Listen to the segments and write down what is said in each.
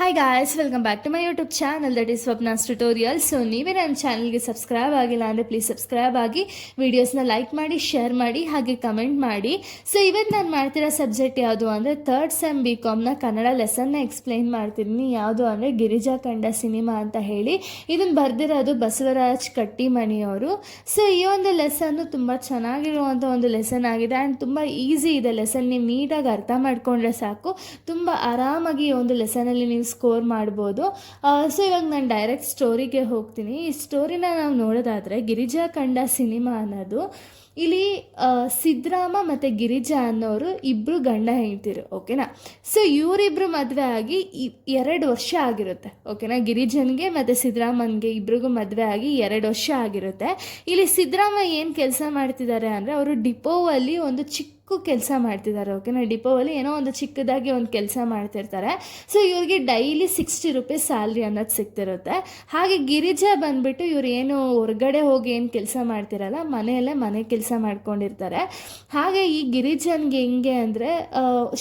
Hi guys welcome back to my YouTube channel that is Swapna's tutorial so ನೀವೇ ನನ್ನ ಚಾನಲ್ಗೆ subscribe ಆಗಿಲ್ಲ ಅಂದರೆ ಪ್ಲೀಸ್ ಸಬ್ಸ್ಕ್ರೈಬ್ ಆಗಿ ವೀಡಿಯೋಸ್ನ ಲೈಕ್ ಮಾಡಿ ಶೇರ್ ಮಾಡಿ, ಹಾಗೆ ಕಮೆಂಟ್ ಮಾಡಿ. ಸೊ ಇವತ್ತು ನಾನು ಮಾಡ್ತಿರೋ ಸಬ್ಜೆಕ್ಟ್ ಯಾವುದು ಅಂದರೆ ಥರ್ಡ್ ಸೆಮ್ ಬಿ ಕಾಮ್ನ ಕನ್ನಡ ಲೆಸನ್ನ ಎಕ್ಸ್ಪ್ಲೈನ್ ಮಾಡ್ತಿದ್ದೀನಿ ಯಾವುದು ಅಂದರೆ ಗಿರಿಜಾ ಕಂಡ ಸಿನಿಮಾ ಅಂತ ಹೇಳಿ. ಇದನ್ನು ಬರೆದಿರೋದು ಬಸವರಾಜ್ ಕಟ್ಟಿಮಣಿಯವರು. ಸೊ ಈ ಒಂದು ಲೆಸನ್ನು ತುಂಬ ಚೆನ್ನಾಗಿರುವಂಥ ಒಂದು ಲೆಸನ್ ಆಗಿದೆ. ಆ್ಯಂಡ್ ತುಂಬ ಈಸಿ ಇದೆ ಲೆಸನ್ ನೀವು ನೀಟಾಗಿ ಅರ್ಥ ಮಾಡಿಕೊಂಡ್ರೆ ಸಾಕು. ತುಂಬ ಆರಾಮಾಗಿ ಈ ಒಂದು ಲೆಸನಲ್ಲಿ ನೀವು ಸ್ಕೋರ್ ಮಾಡ್ಬೋದು. ಸೊ ಇವಾಗ ನಾನು ಡೈರೆಕ್ಟ್ ಸ್ಟೋರಿಗೆ ಹೋಗ್ತೀನಿ. ಈ ಸ್ಟೋರಿನ ನಾವು ನೋಡೋದಾದರೆ ಗಿರಿಜಾ ಕಂಡ ಸಿನಿಮಾ ಅನ್ನೋದು. ಇಲ್ಲಿ ಸಿದ್ದರಾಮ ಮತ್ತು ಗಿರಿಜಾ ಅನ್ನೋರು ಇಬ್ಬರು ಗಂಡ ಹೆಂಡ್ತಿರು ಓಕೆನಾ ಸೊ ಇವರಿಬ್ಬರು ಮದುವೆ ಆಗಿ ಎರಡು ವರ್ಷ ಆಗಿರುತ್ತೆ ಓಕೆನಾ ಗಿರಿಜನ್ಗೆ ಮತ್ತು ಸಿದ್ದರಾಮನ್ಗೆ ಇಬ್ರಿಗೂ ಮದುವೆ ಆಗಿ ಎರಡು ವರ್ಷ ಆಗಿರುತ್ತೆ. ಇಲ್ಲಿ ಸಿದ್ದರಾಮ ಏನು ಕೆಲಸ ಮಾಡ್ತಿದ್ದಾರೆ ಅಂದರೆ, ಅವರು ಡಿಪೋವಲ್ಲಿ ಒಂದು ಚಿಕ್ಕ ಕೆಲಸ ಮಾಡ್ತಿದ್ದಾರೆ ಓಕೆನಾ ಡಿಪೋವಲ್ಲಿ ಏನೋ ಒಂದು ಚಿಕ್ಕದಾಗಿ ಒಂದು ಕೆಲಸ ಮಾಡ್ತಿರ್ತಾರೆ. ಸೊ ಇವ್ರಿಗೆ ಡೈಲಿ ಸಿಕ್ಸ್ಟಿ ರುಪೀಸ್ ಸ್ಯಾಲ್ರಿ ಅನ್ನೋದು ಸಿಗ್ತಿರುತ್ತೆ. ಹಾಗೆ ಗಿರಿಜಾ ಬಂದ್ಬಿಟ್ಟು ಇವ್ರು ಏನು ಹೊರಗಡೆ ಹೋಗಿ ಏನು ಕೆಲಸ ಮಾಡ್ತಿರಲ್ಲ, ಮನೆಯಲ್ಲೇ ಮನೆ ಕೆಲಸ ಮಾಡ್ಕೊಂಡಿರ್ತಾರೆ. ಹಾಗೆ ಈ ಗಿರಿಜನ್ಗೆ ಹೆಂಗೆ ಅಂದರೆ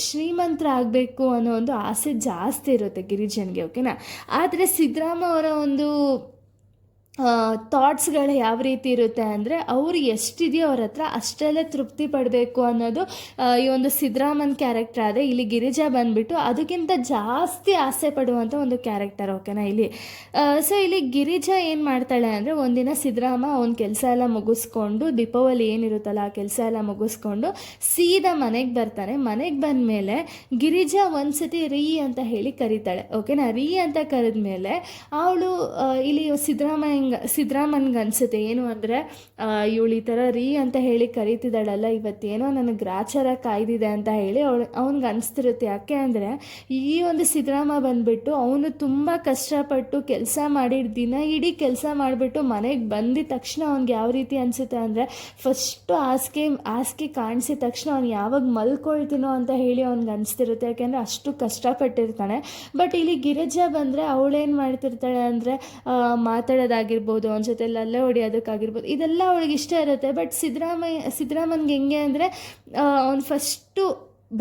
ಶ್ರೀಮಂತರಾಗಬೇಕು ಅನ್ನೋ ಒಂದು ಆಸೆ ಜಾಸ್ತಿ ಇರುತ್ತೆ ಗಿರಿಜನ್ಗೆ ಓಕೆನಾ ಆದರೆ ಸಿದ್ದರಾಮ ಅವರ ಒಂದು ಥಾಟ್ಸ್ಗಳು ಯಾವ ರೀತಿ ಇರುತ್ತೆ ಅಂದರೆ ಅವ್ರು ಎಷ್ಟಿದೆಯೋ ಅವ್ರ ಹತ್ರ ಅಷ್ಟರಲ್ಲೇ ತೃಪ್ತಿ ಪಡಬೇಕು ಅನ್ನೋದು ಈ ಒಂದು ಸಿದ್ದರಾಮನ್ ಕ್ಯಾರೆಕ್ಟರ್ ಆದರೆ ಇಲ್ಲಿ ಗಿರಿಜಾ ಬಂದುಬಿಟ್ಟು ಅದಕ್ಕಿಂತ ಜಾಸ್ತಿ ಆಸೆ ಪಡುವಂಥ ಒಂದು ಕ್ಯಾರೆಕ್ಟರ್ ಓಕೆನಾ ಇಲ್ಲಿ. ಸೊ ಇಲ್ಲಿ ಗಿರಿಜಾ ಏನು ಮಾಡ್ತಾಳೆ ಅಂದರೆ ಒಂದಿನ ಸಿದ್ದರಾಮ ಅವ್ನ ಕೆಲಸ ಎಲ್ಲ ಮುಗಿಸ್ಕೊಂಡು, ದೀಪಾವಳಿ ಏನಿರುತ್ತಲ್ಲ ಆ ಕೆಲಸ ಎಲ್ಲ ಮುಗಿಸ್ಕೊಂಡು ಸೀದಾ ಮನೆಗೆ ಬರ್ತಾನೆ. ಮನೆಗೆ ಬಂದ ಮೇಲೆ ಗಿರಿಜಾ ಒಂದ್ಸತಿ ರೀ ಅಂತ ಹೇಳಿ ಕರೀತಾಳೆ ಓಕೆನಾ ರೀ ಅಂತ ಕರೆದ ಮೇಲೆ ಅವಳು ಇಲ್ಲಿ ಸಿದ್ದರಾಮಯ್ಯ ಸಿದ್ದರಾಮನ್ಗೆ ಅನ್ಸುತ್ತೆ. ಏನು ಅಂದರೆ ಇವಳು ಈ ಥರ ರೀ ಅಂತ ಹೇಳಿ ಕರೀತಿದ್ದಾಳಲ್ಲ, ಇವತ್ತೇನೋ ನನಗೆ ಗ್ರಾಚಾರ ಕಾಯ್ದಿದೆ ಅಂತ ಹೇಳಿ ಅವಳು, ಅವ್ನಿಗೆ ಅನಿಸ್ತಿರುತ್ತೆ. ಯಾಕೆ ಅಂದರೆ, ಈ ಒಂದು ಸಿದ್ದರಾಮ ಬಂದುಬಿಟ್ಟು ಅವನು ತುಂಬ ಕಷ್ಟಪಟ್ಟು ಕೆಲಸ ಮಾಡಿ ದಿನ ಇಡೀ ಕೆಲಸ ಮಾಡಿಬಿಟ್ಟು ಮನೆಗೆ ಬಂದಿದ ತಕ್ಷಣ ಅವ್ನಿಗೆ ಯಾವ ರೀತಿ ಅನಿಸುತ್ತೆ ಅಂದರೆ, ಫಸ್ಟು ಹಾಸಿಗೆ ಹಾಸಿಗೆ ಕಾಣಿಸಿದ ತಕ್ಷಣ ಅವ್ನು ಯಾವಾಗ ಮಲ್ಕೊಳ್ತೀನೋ ಅಂತ ಹೇಳಿ ಅವ್ನಿಗೆ ಅನಿಸ್ತಿರುತ್ತೆ. ಯಾಕೆಂದರೆ ಅಷ್ಟು ಕಷ್ಟಪಟ್ಟಿರ್ತಾನೆ. ಬಟ್ ಇಲ್ಲಿ ಗಿರಿಜಾ ಬಂದರೆ ಅವಳೇನು ಮಾಡ್ತಿರ್ತಾಳೆ ಅಂದರೆ ಮಾತಾಡೋದಾಗಿರ್ಬೋದು ಅವನ ಜೊತೆ ಅಲ್ಲೇ ಹೊಡಿಯೋದಕ್ಕಾಗಿರ್ಬೋದು, ಇದೆಲ್ಲ ಅವಳಿಗೆ ಇಷ್ಟ ಇರುತ್ತೆ. ಬಟ್ ಸಿದ್ದರಾಮಯ್ಯ, ಸಿದ್ದರಾಮನ್ಗೆ ಹೆಂಗೆ ಅಂದರೆ ಅವ್ನು ಫಸ್ಟು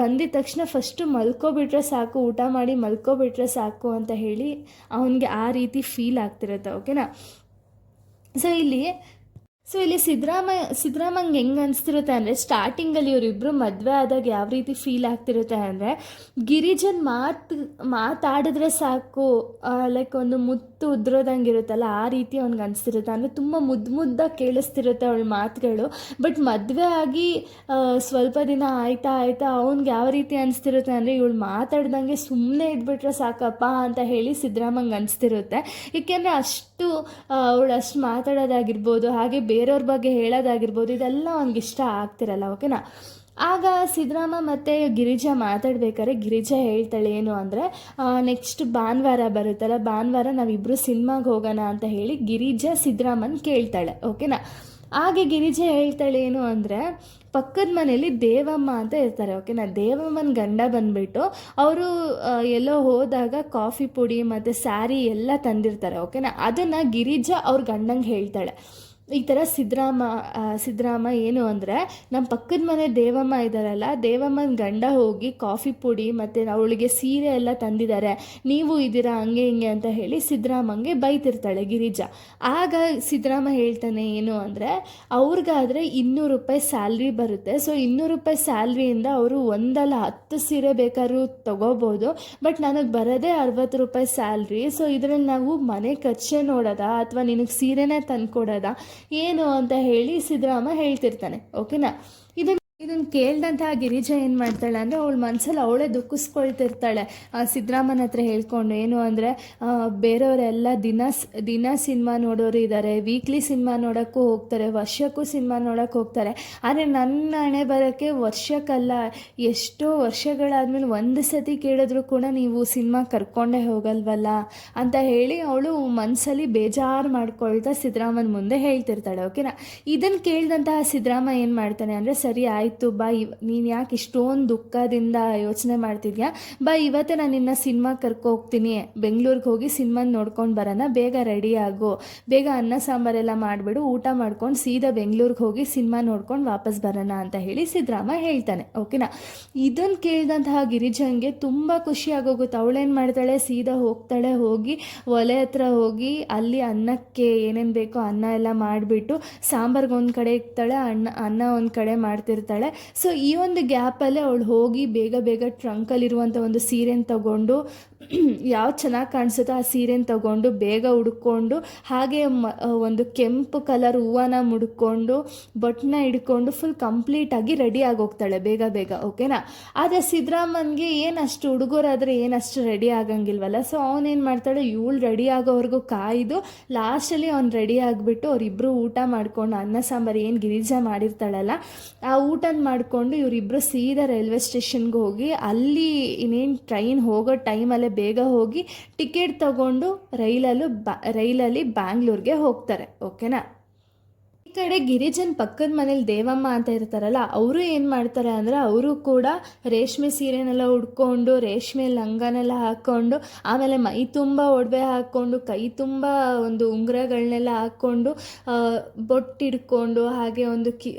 ಬಂದಿದ ತಕ್ಷಣ ಫಸ್ಟು ಮಲ್ಕೋಬಿಟ್ರೆ ಸಾಕು, ಊಟ ಮಾಡಿ ಮಲ್ಕೋಬಿಟ್ರೆ ಸಾಕು ಅಂತ ಹೇಳಿ ಅವನಿಗೆ ಆ ರೀತಿ ಫೀಲ್ ಆಗ್ತಿರುತ್ತೆ ಓಕೆನಾ ಸೊ ಇಲ್ಲಿ ಸೊ ಇಲ್ಲಿ ಸಿದ್ದರಾಮಯ್ಯ ಸಿದ್ದರಾಮಂಗೆ ಹೆಂಗೆ ಅನಿಸ್ತಿರುತ್ತೆ ಅಂದರೆ ಸ್ಟಾರ್ಟಿಂಗಲ್ಲಿ ಇವರಿಬ್ಬರು ಮದುವೆ ಆದಾಗ ಯಾವ ರೀತಿ ಫೀಲ್ ಆಗ್ತಿರುತ್ತೆ ಅಂದರೆ ಗಿರಿಜನ್ ಮಾತು, ಮಾತಾಡಿದ್ರೆ ಸಾಕು ಲೈಕ್ ಒಂದು ಮುತ್ತು ಉದ್ರೋದಂಗೆ ಇರುತ್ತಲ್ಲ ಆ ರೀತಿ ಅವ್ನಿಗೆ ಅನಿಸ್ತಿರುತ್ತೆ. ಅಂದರೆ ತುಂಬ ಮುದ್ದು ಮುದ್ದಾಗಿ ಕೇಳಿಸ್ತಿರುತ್ತೆ ಅವಳ ಮಾತುಗಳು. ಬಟ್ ಮದುವೆ ಆಗಿ ಸ್ವಲ್ಪ ದಿನ ಆಯ್ತಾ ಆಯ್ತಾ ಅವ್ನಿಗೆ ಯಾವ ರೀತಿ ಅನಿಸ್ತಿರುತ್ತೆ ಅಂದರೆ ಇವಳು ಮಾತಾಡ್ದಂಗೆ ಸುಮ್ಮನೆ ಇದ್ಬಿಟ್ರೆ ಸಾಕಪ್ಪ ಅಂತ ಹೇಳಿ ಸಿದ್ದರಾಮಂಗೆ ಅನಿಸ್ತಿರುತ್ತೆ. ಏಕೆಂದರೆ ಅಷ್ಟು ಅವಳು ಅಷ್ಟು ಮಾತಾಡೋದಾಗಿರ್ಬೋದು, ಹಾಗೆ ಬೇರೆಯವ್ರ ಬಗ್ಗೆ ಹೇಳೋದಾಗಿರ್ಬೋದು, ಇದೆಲ್ಲ ಅವ್ನಿಗೆ ಇಷ್ಟ ಆಗ್ತಿರಲ್ಲ ಓಕೆನಾ ಆಗ ಸಿದ್ದರಾಮ ಮತ್ತು ಗಿರಿಜಾ ಮಾತಾಡ್ಬೇಕಾದ್ರೆ, ಗಿರಿಜಾ ಹೇಳ್ತಾಳೆ ಏನು ಅಂದರೆ ನೆಕ್ಸ್ಟ್ ಭಾನುವಾರ ಬರುತ್ತಲ್ಲ, ಭಾನುವಾರ ನಾವಿಬ್ಬರು ಸಿನಿಮಾಗೆ ಹೋಗೋಣ ಅಂತ ಹೇಳಿ ಗಿರಿಜಾ ಸಿದ್ದರಾಮನ್ ಕೇಳ್ತಾಳೆ ಓಕೆನಾ ಹಾಗೆ ಗಿರಿಜಾ ಹೇಳ್ತಾಳೆ ಏನು ಅಂದರೆ ಪಕ್ಕದ ಮನೆಯಲ್ಲಿ ದೇವಮ್ಮ ಅಂತ ಇರ್ತಾರೆ ಓಕೆನಾ ದೇವಮ್ಮನ ಗಂಡ ಬಂದ್ಬಿಟ್ಟು ಅವರು ಎಲ್ಲೋ ಹೋದಾಗ ಕಾಫಿ ಪುಡಿ ಮತ್ತು ಸ್ಯಾರಿ ಎಲ್ಲ ತಂದಿರ್ತಾರೆ ಓಕೆನಾ ಅದನ್ನು ಗಿರಿಜಾ ಅವ್ರ ಗಂಡಂಗೆ ಹೇಳ್ತಾಳೆ. ಈ ಥರ ಸಿದ್ರಾಮ ಸಿದ್ದರಾಮ ಏನು ಅಂದರೆ ನಮ್ಮ ಪಕ್ಕದ ಮನೆ ದೇವಮ್ಮ ಇದ್ದಾರಲ್ಲ, ದೇವಮ್ಮನ ಗಂಡ ಹೋಗಿ ಕಾಫಿ ಪುಡಿ ಮತ್ತು ಅವಳಿಗೆ ಸೀರೆ ಎಲ್ಲ ತಂದಿದ್ದಾರೆ. ನೀವು ಇದ್ದೀರಾ ಹಂಗೆ ಹಿಂಗೆ ಅಂತ ಹೇಳಿ ಸಿದ್ದರಾಮಂಗೆ ಬೈತಿರ್ತಾಳೆ ಗಿರಿಜಾ. ಆಗ ಸಿದ್ದರಾಮ ಹೇಳ್ತಾನೆ ಏನು ಅಂದರೆ, ಅವ್ರಿಗಾದರೆ ಇನ್ನೂರು ರೂಪಾಯಿ ಸ್ಯಾಲ್ರಿ ಬರುತ್ತೆ. ಸೊ ಇನ್ನೂರು ರೂಪಾಯಿ ಸ್ಯಾಲ್ರಿಯಿಂದ ಅವರು ಒಂದಲ್ಲ ಹತ್ತು ಸೀರೆ ಬೇಕಾದ್ರೂ ತೊಗೋಬೋದು. ಬಟ್ ನನಗೆ ಬರೋದೇ ಅರವತ್ತು ರೂಪಾಯಿ ಸ್ಯಾಲ್ರಿ. ಸೊ ಇದರಲ್ಲಿ ನಾವು ಮನೆ ಖರ್ಚೆ ನೋಡೋದಾ ಅಥವಾ ನಿನಗೆ ಸೀರೆನೇ ತಂದ್ಕೊಡೋದಾ? ಏನು ಅಂತ ಹೇಳಿ ಸಿದ್ದರಾಮ ಹೇಳ್ತಿರ್ತಾನೆ ಓಕೆನಾ ಇದನ್ನು ಕೇಳಿದಂತಹ ಗಿರಿಜಾ ಏನು ಮಾಡ್ತಾಳೆ ಅಂದರೆ ಅವಳ ಮನಸ್ಸಲ್ಲಿ ಅವಳೇ ದುಃಖಿಸ್ಕೊಳ್ತಿರ್ತಾಳೆ. ಸಿದ್ದರಾಮನ ಹತ್ರ ಹೇಳ್ಕೊಂಡು ಏನು ಅಂದರೆ ಬೇರೆಯವರೆಲ್ಲ ದಿನ ದಿನ ಸಿನಿಮಾ ನೋಡೋರು ಇದ್ದಾರೆ ವೀಕ್ಲಿ ಸಿನಿಮಾ ನೋಡೋಕ್ಕೂ ಹೋಗ್ತಾರೆ, ವರ್ಷಕ್ಕೂ ಸಿನಿಮಾ ನೋಡೋಕ್ಕೆ ಹೋಗ್ತಾರೆ. ಆದರೆ ನನ್ನ ಹಣೆ ಬರೋಕ್ಕೆ ವರ್ಷಕ್ಕಲ್ಲ, ಎಷ್ಟೋ ವರ್ಷಗಳಾದಮೇಲೆ ಒಂದು ಸತಿ ಕೇಳಿದ್ರು ಕೂಡ ನೀವು ಸಿನಿಮಾ ಕರ್ಕೊಂಡೇ ಹೋಗಲ್ವಲ್ಲ? ಅಂತ ಹೇಳಿ ಅವಳು ಮನಸ್ಸಲ್ಲಿ ಬೇಜಾರು ಮಾಡ್ಕೊಳ್ತಾ ಸಿದ್ದರಾಮನ ಮುಂದೆ ಹೇಳ್ತಿರ್ತಾಳೆ, ಓಕೆನಾ? ಇದನ್ನು ಕೇಳಿದಂತಹ ಸಿದ್ದರಾಮ ಏನು ಮಾಡ್ತಾನೆ ಅಂದರೆ, ಸರಿ, ಆಯಿತು. ಆಯಿತು, ಬಾ, ಇವ್, ನೀನು ಯಾಕೆ ಇಷ್ಟೊಂದು ದುಃಖದಿಂದ ಯೋಚನೆ ಮಾಡ್ತಿದ್ಯಾ? ಬಾ, ಇವತ್ತೇ ನಾನು ನಿನ್ನ ಸಿನಿಮಾ ಕರ್ಕೊ ಹೋಗ್ತೀನಿ ಬೆಂಗಳೂರಿಗೆ ಹೋಗಿ ಸಿನಿಮಾ ನೋಡ್ಕೊಂಡು ಬರೋಣ ಬೇಗ ರೆಡಿ ಆಗು. ಬೇಗ ಅನ್ನ ಸಾಂಬಾರೆಲ್ಲ ಮಾಡಿಬಿಡು, ಊಟ ಮಾಡ್ಕೊಂಡು ಸೀದಾ ಬೆಂಗಳೂರಿಗೆ ಹೋಗಿ ಸಿನಿಮಾ ನೋಡ್ಕೊಂಡು ವಾಪಸ್ ಬರೋಣ ಅಂತ ಹೇಳಿ ಸಿದ್ದರಾಮ ಹೇಳ್ತಾನೆ, ಓಕೆನಾ? ಇದನ್ನು ಕೇಳಿದಂತಹ ಗಿರಿಜಂಗೆ ತುಂಬ ಖುಷಿ ಆಗೋಗುತ್ತೆ. ಅವಳೇನು ಮಾಡ್ತಾಳೆ? ಸೀದಾ ಹೋಗ್ತಾಳೆ, ಹೋಗಿ ಒಲೆ ಹತ್ರ ಹೋಗಿ ಅಲ್ಲಿ ಅನ್ನಕ್ಕೆ ಏನೇನು ಬೇಕೋ ಅನ್ನ ಎಲ್ಲ ಮಾಡಿಬಿಟ್ಟು ಸಾಂಬಾರ್ಗೆ ಒಂದು ಕಡೆ ಇಕ್ತಾಳೆ ಅನ್ನ ಅನ್ನ ಒಂದು ಕಡೆ ಮಾಡ್ತಿರ್ತಾಳೆ. ಸೊ ಈ ಒಂದು ಗ್ಯಾಪಲ್ಲೇ ಅವಳು ಹೋಗಿ ಬೇಗ ಬೇಗ ಟ್ರಂಕಲ್ಲಿರುವಂಥ ಒಂದು ಸೀರೆನ ತಗೊಂಡು ಯಾವ್ದು ಚೆನ್ನಾಗಿ ಕಾಣಿಸುತ್ತೋ ಆ ಸೀರೆನ ತಗೊಂಡು ಬೇಗ ಉಡ್ಕೊಂಡು, ಹಾಗೆ ಒಂದು ಕೆಂಪು ಕಲರ್ ಹೂವನ ಮುಡ್ಕೊಂಡು ಬೊಟ್ಟನ್ನ ಹಿಡ್ಕೊಂಡು ಫುಲ್ ಕಂಪ್ಲೀಟಾಗಿ ರೆಡಿ ಆಗೋಗ್ತಾಳೆ ಬೇಗ ಬೇಗ ಓಕೆನಾ ಆದರೆ ಸಿದ್ದರಾಮನ್ಗೆ ಏನು ಅಷ್ಟು ಹುಡುಗರಾದರೆ ಏನು ಅಷ್ಟು ರೆಡಿ ಆಗಂಗಿಲ್ವಲ್ಲ? ಸೊ ಅವನೇನು ಮಾಡ್ತಾಳೆ, ಇವಳು ರೆಡಿ ಆಗೋವರೆಗೂ ಕಾಯ್ದು ಲಾಸ್ಟಲ್ಲಿ ಅವ್ನು ರೆಡಿ ಆಗಿಬಿಟ್ಟು ಅವರಿಬ್ಬರು ಊಟ ಮಾಡ್ಕೊಂಡು, ಅನ್ನ, ಸಾಂಬಾರು ಏನು ಗಿರಿಜಾ ಮಾಡಿರ್ತಾಳಲ್ಲ, ಆ ಊಟನ ಮಾಡಿಕೊಂಡು ಇವರಿಬ್ಬರು ಸೀದಾ ರೈಲ್ವೆ ಸ್ಟೇಷನ್ಗೆ ಹೋಗಿ, ಅಲ್ಲಿ ಇನ್ನೇನು ಟ್ರೈನ್ ಹೋಗೋ ಟೈಮಲ್ಲೇ ಬೇಗ ಹೋಗಿ ಟಿಕೆಟ್ ತಗೊಂಡು ರೈಲಲ್ಲೂ ಬ ರೈಲಲ್ಲಿ ಬ್ಯಾಂಗ್ಳೂರ್ಗೆ ಹೋಗ್ತಾರೆ ಓಕೆನಾ ಈ ಕಡೆ ಗಿರಿಜನ್ ಪಕ್ಕದ ಮನೇಲಿ ದೇವಮ್ಮ ಅಂತ ಇರ್ತಾರಲ್ಲ, ಅವರು ಏನು ಮಾಡ್ತಾರೆ ಅಂದರೆ ಅವರು ಕೂಡ ರೇಷ್ಮೆ ಸೀರೆನೆಲ್ಲ ಉಡ್ಕೊಂಡು, ರೇಷ್ಮೆ ಲಂಗನೆಲ್ಲ ಹಾಕ್ಕೊಂಡು ಆಮೇಲೆ ಮೈ ತುಂಬ ಒಡವೆ ಹಾಕ್ಕೊಂಡು ಕೈ ತುಂಬ ಒಂದು ಉಂಗುರಗಳನ್ನೆಲ್ಲ ಹಾಕ್ಕೊಂಡು ಬೊಟ್ಟಿಡ್ಕೊಂಡು, ಹಾಗೆ ಒಂದು ಕಿ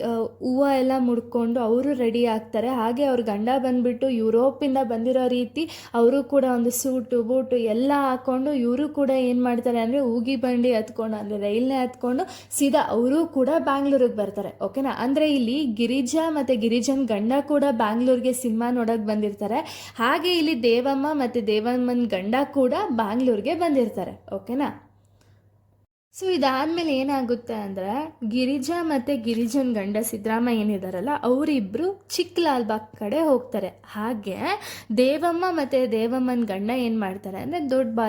ಹೂವು ಎಲ್ಲ ಮುಡ್ಕೊಂಡು ಅವರು ರೆಡಿ ಆಗ್ತಾರೆ. ಹಾಗೆ ಅವ್ರ ಗಂಡ ಬಂದುಬಿಟ್ಟು ಯುರೋಪಿಂದ ಬಂದಿರೋ ರೀತಿ ಅವರು ಕೂಡ ಒಂದು ಸೂಟು, ಬೂಟು ಎಲ್ಲ ಹಾಕ್ಕೊಂಡು ಇವರು ಕೂಡ ಏನು ಮಾಡ್ತಾರೆ ಅಂದರೆ ಊಗಿ ಬಂಡಿ ಹತ್ಕೊಂಡು, ಅಂದರೆ ರೈಲ್ನೇ ಹತ್ಕೊಂಡು ಸೀದಾ ಅವರು ಬ್ಯಾಂಗ್ಳೂರಿಗೆ ಬರ್ತಾರೆ, ಓಕೆನಾ? ಅಂದರೆ ಇಲ್ಲಿ ಗಿರಿಜಾ ಮತ್ತು ಗಿರಿಜನ್ ಗಂಡ ಕೂಡ ಬ್ಯಾಂಗ್ಳೂರಿಗೆ ಸಿನಿಮಾ ನೋಡೋಕೆ ಬಂದಿರ್ತಾರೆ. ಹಾಗೆ ಇಲ್ಲಿ ದೇವಮ್ಮ ಮತ್ತು ದೇವಮ್ಮನ ಗಂಡ ಕೂಡ ಬ್ಯಾಂಗ್ಳೂರಿಗೆ ಬಂದಿರ್ತಾರೆ, ಓಕೆನಾ? ಸೊ ಇದಾದಮೇಲೆ ಏನಾಗುತ್ತೆ ಅಂದರೆ, ಗಿರಿಜಾ ಮತ್ತು ಗಿರಿಜನ್ ಗಂಡ ಸಿದ್ದರಾಮ ಏನಿದಾರಲ್ಲ ಅವರಿಬ್ಬರು ಚಿಕ್ಕ ಲಾಲ್ಬಾಗ್ ಕಡೆ ಹೋಗ್ತಾರೆ. ಹಾಗೆ ದೇವಮ್ಮ ಮತ್ತು ದೇವಮ್ಮನ ಗಂಡ ಏನು ಮಾಡ್ತಾರೆ ಅಂದರೆ, ದೊಡ್ಡ ಬಾ,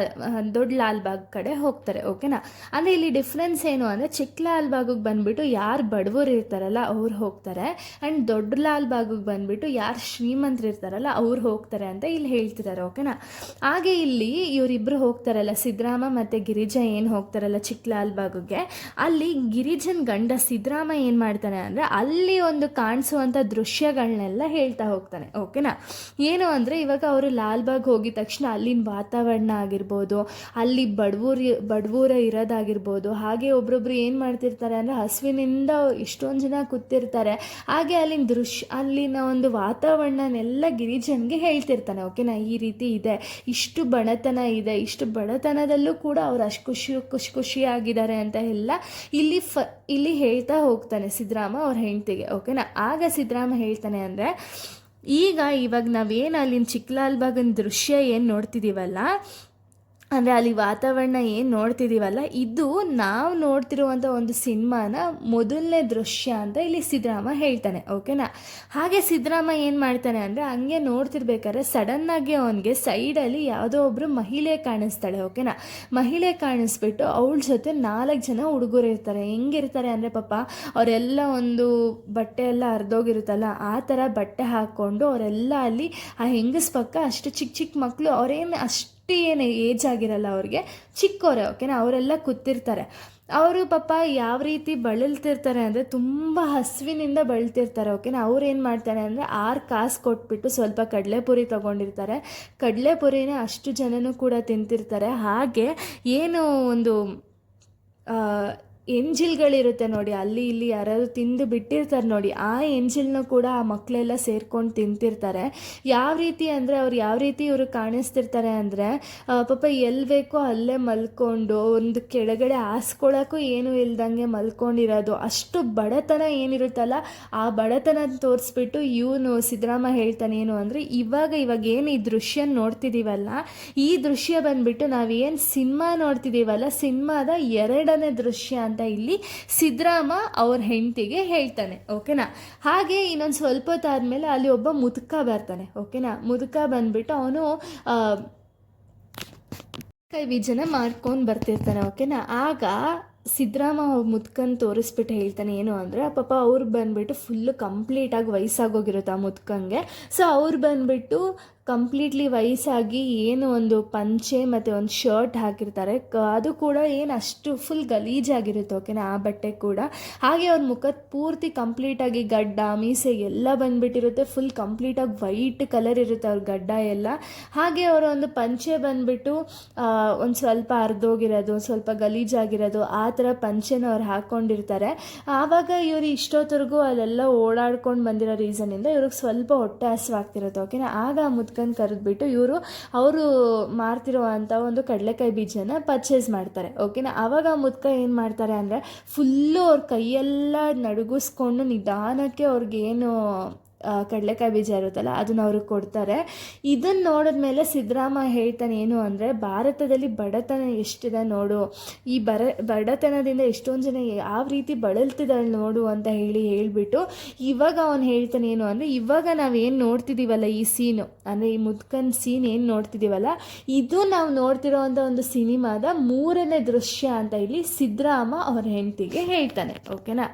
ದೊಡ್ಡ ಲಾಲ್ಬಾಗ್ ಕಡೆ ಹೋಗ್ತಾರೆ ಓಕೆನಾ ಅಂದರೆ ಇಲ್ಲಿ ಡಿಫ್ರೆನ್ಸ್ ಏನು ಅಂದರೆ ಚಿಕ್ಕ ಲಾಲ್ಬಾಗಿಗೆ ಬಂದುಬಿಟ್ಟು ಯಾರು ಬಡವರು ಇರ್ತಾರಲ್ಲ, ಅವ್ರು ಹೋಗ್ತಾರೆ. ಆ್ಯಂಡ್ ದೊಡ್ಡ ಲಾಲ್ಬಾಗಿಗೆ ಬಂದುಬಿಟ್ಟು ಯಾರು ಶ್ರೀಮಂತರು ಇರ್ತಾರಲ್ಲ, ಅವ್ರು ಹೋಗ್ತಾರೆ ಅಂತ ಇಲ್ಲಿ ಹೇಳ್ತಿದ್ದಾರೆ ಓಕೆನಾ ಹಾಗೆ ಇಲ್ಲಿ ಇವರಿಬ್ಬರು ಹೋಗ್ತಾರಲ್ಲ, ಸಿದ್ದರಾಮ ಮತ್ತು ಗಿರಿಜಾ ಏನು ಹೋಗ್ತಾರಲ್ಲ ಚಿಕ್ಕ ಲಾಲ್ಬಾಗ್ಗೆ, ಅಲ್ಲಿ ಗಿರಿಜನ್ ಗಂಡ ಸಿದ್ದರಾಮ ಏನು ಮಾಡ್ತಾನೆ ಅಂದರೆ ಅಲ್ಲಿ ಒಂದು ಕಾಣಿಸುವಂಥ ದೃಶ್ಯಗಳನ್ನೆಲ್ಲ ಹೇಳ್ತಾ ಹೋಗ್ತಾನೆ, ಓಕೆನಾ? ಏನು ಅಂದರೆ ಇವಾಗ ಅವರು ಲಾಲ್ಬಾಗ್ ಹೋಗಿದ ತಕ್ಷಣ ಅಲ್ಲಿನ ವಾತಾವರಣ ಆಗಿರ್ಬೋದು, ಅಲ್ಲಿ ಬಡವೂರು ಬಡವೂರ ಇರೋದಾಗಿರ್ಬೋದು, ಹಾಗೆ ಒಬ್ರೊಬ್ರು ಏನು ಮಾಡ್ತಿರ್ತಾರೆ ಅಂದರೆ ಹಸುವಿನಿಂದ ಎಷ್ಟೊಂದು ಜನ ಕೂತಿರ್ತಾರೆ, ಹಾಗೆ ಅಲ್ಲಿನ ದೃಶ್ಯ ಅಲ್ಲಿನ ಒಂದು ವಾತಾವರಣನೆಲ್ಲ ಗಿರಿಜನ್ಗೆ ಹೇಳ್ತಿರ್ತಾನೆ, ಓಕೆನಾ? ಈ ರೀತಿ ಇದೆ, ಇಷ್ಟು ಬಡತನ ಇದೆ, ಇಷ್ಟು ಬಡತನದಲ್ಲೂ ಕೂಡ ಅವ್ರು ಅಷ್ಟು ಖುಷಿ ಖುಷಿ ಖುಷಿಯಾಗಿದ್ದಾರೆ ಅಂತ ಎಲ್ಲ ಇಲ್ಲಿ ಫ, ಇಲ್ಲಿ ಹೇಳ್ತಾ ಹೋಗ್ತಾನೆ ಸಿದ್ದರಾಮ ಅವ್ರ ಹೆಂಡ್ತಿಗೆ ಓಕೆನಾ ಆಗ ಸಿದ್ದರಾಮ ಹೇಳ್ತಾನೆ ಅಂದರೆ, ಈಗ ಇವಾಗ ನಾವೇನು ಅಲ್ಲಿನ ಚಿಕ್ಕಲಾಲ್ಬಾಗನ ದೃಶ್ಯ ಏನು ನೋಡ್ತಿದ್ದೀವಲ್ಲ ಅಂದರೆ ಅಲ್ಲಿ ವಾತಾವರಣ ಏನು ನೋಡ್ತಿದ್ದೀವಲ್ಲ ಇದು ನಾವು ನೋಡ್ತಿರುವಂಥ ಒಂದು ಸಿನಿಮಾನ ಮೊದಲನೇ ದೃಶ್ಯ ಅಂತ ಇಲ್ಲಿ ಸಿದ್ದರಾಮ ಹೇಳ್ತಾನೆ, ಓಕೆನಾ? ಹಾಗೆ ಸಿದ್ದರಾಮ ಏನು ಮಾಡ್ತಾನೆ ಅಂದರೆ ಹಂಗೆ ನೋಡ್ತಿರ್ಬೇಕಾದ್ರೆ ಸಡನ್ನಾಗಿ ಅವನಿಗೆ ಸೈಡಲ್ಲಿ ಯಾವುದೋ ಒಬ್ಬರು ಮಹಿಳೆ ಕಾಣಿಸ್ತಾಳೆ, ಓಕೆನಾ? ಮಹಿಳೆ ಕಾಣಿಸ್ಬಿಟ್ಟು ಅವಳ ಜೊತೆ ನಾಲ್ಕು ಜನ ಹುಡುಗರು ಇರ್ತಾರೆ. ಹೆಂಗಿರ್ತಾರೆ ಅಂದರೆ ಪಾಪ ಅವರೆಲ್ಲ ಒಂದು ಬಟ್ಟೆ ಎಲ್ಲ ಹರಿದೋಗಿರುತ್ತಲ್ಲ, ಆ ಥರ ಬಟ್ಟೆ ಹಾಕ್ಕೊಂಡು ಅವರೆಲ್ಲ ಅಲ್ಲಿ ಆ ಹೆಂಗಸ್ ಪಕ್ಕ ಅಷ್ಟು ಚಿಕ್ಕ ಚಿಕ್ಕ ಮಕ್ಕಳು ಅವರೇನು ಅಷ್ಟು ಏನು ಏಜ್ ಆಗಿರಲ್ಲ ಅವ್ರಿಗೆ. ಚಿಕ್ಕವರೇ ಓಕೆನಾ ಅವರೆಲ್ಲ ಕೂತಿರ್ತಾರೆ. ಅವರು ಪಾಪ ಯಾವ ರೀತಿ ಬಳಲ್ತಿರ್ತಾರೆ ಅಂದರೆ ತುಂಬ ಹಸಿವಿನಿಂದ ಬಳಲ್ತಿರ್ತಾರೆ ಓಕೆನಾ ಅವ್ರು ಏನು ಮಾಡ್ತಾರೆ ಅಂದರೆ ಆರು ಕಾಸು ಕೊಟ್ಬಿಟ್ಟು ಸ್ವಲ್ಪ ಕಡಲೆಪುರಿ ತೊಗೊಂಡಿರ್ತಾರೆ. ಕಡಲೆಪುರಿನೇ ಅಷ್ಟು ಜನನೂ ಕೂಡ ತಿಂತಿರ್ತಾರೆ. ಹಾಗೆ ಏನು ಒಂದು ಎಂಜಿಲ್ಗಳಿರುತ್ತೆ ನೋಡಿ, ಅಲ್ಲಿ ಇಲ್ಲಿ ಯಾರಾದ್ರು ತಿಂದು ಬಿಟ್ಟಿರ್ತಾರೆ ನೋಡಿ, ಆ ಎಂಜಿಲ್ನ ಕೂಡ ಆ ಮಕ್ಕಳೆಲ್ಲ ಸೇರ್ಕೊಂಡು ತಿಂತಿರ್ತಾರೆ. ಯಾವ ರೀತಿ ಅಂದರೆ ಅವ್ರು ಯಾವ ರೀತಿ ಇವರು ಕಾಣಿಸ್ತಿರ್ತಾರೆ ಅಂದರೆ ಪಾಪ ಎಲ್ಲಿ ಬೇಕೋ ಅಲ್ಲೇ ಮಲ್ಕೊಂಡು ಒಂದು ಕೆಳಗಡೆ ಹಾಸ್ಕೊಳ್ಳೋಕ್ಕೂ ಏನೂ ಇಲ್ದಂಗೆ ಮಲ್ಕೊಂಡಿರೋದು. ಅಷ್ಟು ಬಡತನ ಏನಿರುತ್ತಲ್ಲ, ಆ ಬಡತನ ತೋರಿಸ್ಬಿಟ್ಟು ಇವನು ಸಿದ್ದರಾಮ ಹೇಳ್ತಾನೆ ಏನು ಅಂದರೆ, ಇವಾಗ ಇವಾಗ ಏನು ಈ ದೃಶ್ಯ ನೋಡ್ತಿದ್ದೀವಲ್ಲ ಈ ದೃಶ್ಯ ಬಂದ್ಬಿಟ್ಟು ನಾವೇನು ಸಿನಿಮಾ ನೋಡ್ತಿದ್ದೀವಲ್ಲ ಸಿನಿಮಾದ ಎರಡನೇ ದೃಶ್ಯ ಅಂತ ಇಲ್ಲಿ ಸಿದ್ದರಾಮ ಅವ್ರ ಹೆಂಡತಿಗೆ ಹೇಳ್ತಾನೆ ಓಕೆನಾ ಹಾಗೆ ಇನ್ನೊಂದು ಸ್ವಲ್ಪ ಹೊತ್ತಾದ್ಮೇಲೆ ಅಲ್ಲಿ ಒಬ್ಬ ಮುದುಕ ಬರ್ತಾನೆ ಓಕೆನಾ ಮುದುಕ ಬಂದ್ಬಿಟ್ಟು ಅವನು ಕೈ ವಿಜನ ಮಾಡ್ಕೊಂಡು ಬರ್ತಿರ್ತಾನೆ ಓಕೆನಾ ಆಗ ಸಿದ್ದರಾಮ ಮುದ್ಕನ್ ತೋರಿಸ್ಬಿಟ್ಟು ಹೇಳ್ತಾನೆ, ಏನು ಅಂದರೆ, ಪಾಪ ಅವ್ರು ಬಂದುಬಿಟ್ಟು ಫುಲ್ಲು ಕಂಪ್ಲೀಟಾಗಿ ವಯಸ್ಸಾಗೋಗಿರುತ್ತೆ ಆ ಮುದ್ಕಂಗೆ ಸೊ ಅವ್ರು ಬಂದುಬಿಟ್ಟು ಕಂಪ್ಲೀಟ್ಲಿ ವಯಸ್ಸಾಗಿ ಏನು ಒಂದು ಪಂಚೆ ಮತ್ತು ಒಂದು ಶರ್ಟ್ ಹಾಕಿರ್ತಾರೆ. ಅದು ಕೂಡ ಏನು ಅಷ್ಟು ಫುಲ್ ಗಲೀಜಾಗಿರುತ್ತೆ ಓಕೆನಾ ಆ ಬಟ್ಟೆ ಕೂಡ. ಹಾಗೆ ಅವ್ರ ಮುಖದ ಪೂರ್ತಿ ಕಂಪ್ಲೀಟಾಗಿ ಗಡ್ಡ, ಮೀಸೆ ಎಲ್ಲ ಬಂದುಬಿಟ್ಟಿರುತ್ತೆ. ಫುಲ್ ಕಂಪ್ಲೀಟಾಗಿ ವೈಟ್ ಕಲರ್ ಇರುತ್ತೆ ಅವ್ರ ಗಡ್ಡ ಎಲ್ಲ. ಹಾಗೆ ಅವರ ಒಂದು ಪಂಚೆ ಬಂದುಬಿಟ್ಟು ಒಂದು ಸ್ವಲ್ಪ ಹರಿದೋಗಿರೋದು ಸ್ವಲ್ಪ ಗಲೀಜಾಗಿರೋದು, ಆ ಥರ ಪಂಚೆನ ಅವ್ರು ಹಾಕ್ಕೊಂಡಿರ್ತಾರೆ ಆವಾಗ ಇವರು ಇಷ್ಟೊತ್ತರೆಗೂ ಅಲ್ಲೆಲ್ಲ ಓಡಾಡ್ಕೊಂಡು ಬಂದಿರೋ ರೀಸನಿಂದ ಇವ್ರಿಗೆ ಸ್ವಲ್ಪ ಹೊಟ್ಟೆ ಹಸಿವಾಗ್ತಿರುತ್ತೆ ಓಕೆನಾ ಆಗ ಆ ಮುದ್ಕನ್ ಕರೆದ್ಬಿಟ್ಟು ಇವರು, ಅವರು ಮಾರ್ತಿರುವಂಥ ಒಂದು ಕಡಲೆಕಾಯಿ ಬೀಜನ ಪರ್ಚೇಸ್ ಮಾಡ್ತಾರೆ ಓಕೆನಾ ಆವಾಗ ಮುದ್ಕ ಏನು ಮಾಡ್ತಾರೆ ಅಂದರೆ ಫುಲ್ಲು ಅವ್ರ ಕೈಯೆಲ್ಲ ನಡುಗಿಸ್ಕೊಂಡು ನಿಧಾನಕ್ಕೆ ಅವ್ರಿಗೇನು ಕಡಲೆಕಾಯಿ ಬೀಜ ಇರುತ್ತಲ್ಲ, ಅದನ್ನು ಅವ್ರಿಗೆ ಕೊಡ್ತಾರೆ. ಇದನ್ನು ನೋಡಿದ್ಮೇಲೆ ಸಿದ್ದರಾಮ ಹೇಳ್ತಾನೆ ಏನು ಅಂದರೆ, ಭಾರತದಲ್ಲಿ ಬಡತನ ಎಷ್ಟಿದೆ ನೋಡು. ಈ ಬರ, ಬಡತನದಿಂದ ಎಷ್ಟೊಂದು ಜನ ಯಾವ ರೀತಿ ಬಳಲ್ತಿದ್ದಾಳೆ ನೋಡು ಅಂತ ಹೇಳಿ ಹೇಳಿಬಿಟ್ಟು, ಇವಾಗ ಅವನು ಹೇಳ್ತಾನೆ ಏನು ಅಂದರೆ, ಇವಾಗ ನಾವೇನು ನೋಡ್ತಿದ್ದೀವಲ್ಲ ಈ ಸೀನು, ಅಂದರೆ ಈ ಮುದ್ಕನ್ ಸೀನ್ ಏನು ನೋಡ್ತಿದ್ದೀವಲ್ಲ ಇದು ನಾವು ನೋಡ್ತಿರೋ ಒಂದು ಸಿನಿಮಾದ ಮೂರನೇ ದೃಶ್ಯ ಅಂತ ಇಲ್ಲಿ ಸಿದ್ದರಾಮ ಅವ್ರ ಹೆಂಡತಿಗೆ ಹೇಳ್ತಾನೆ, ಓಕೆನಾ?